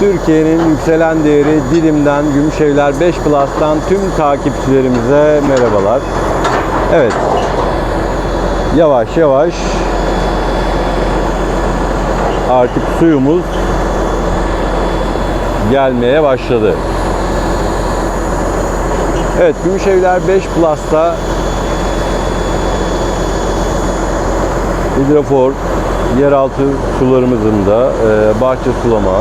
Türkiye'nin yükselen değeri Dilim'den, Gümüşevler 5 Plus'tan tüm takipçilerimize merhabalar. Evet, yavaş yavaş artık suyumuz gelmeye başladı. Evet, Gümüşevler 5 Plus'ta hidrofor, yeraltı sularımızın da e, bahçe sulama.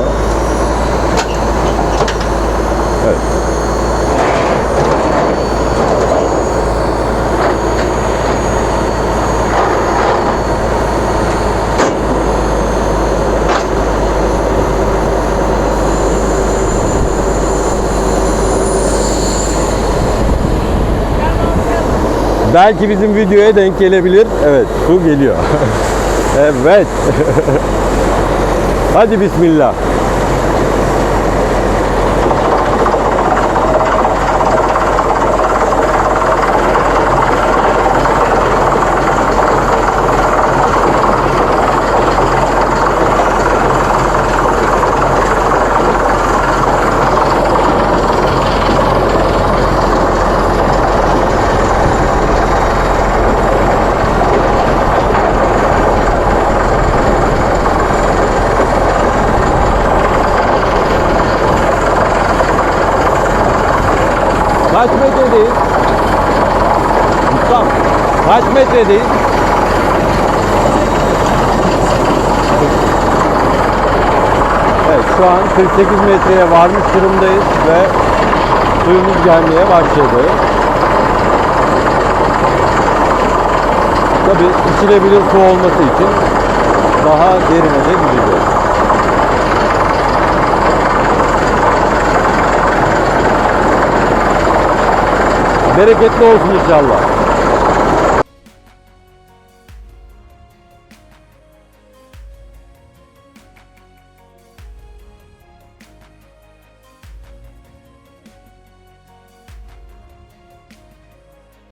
Belki bizim videoya denk gelebilir. Evet, su geliyor. evet. Hadi bismillah. Kaç metredeyiz? Ustam, kaç metredeyiz? Evet, şu an 48 metreye varmış durumdayız ve suyumuz gelmeye başladı. Tabii içilebilir su olması için daha derine de gideceğiz. Bereketli olsun inşallah.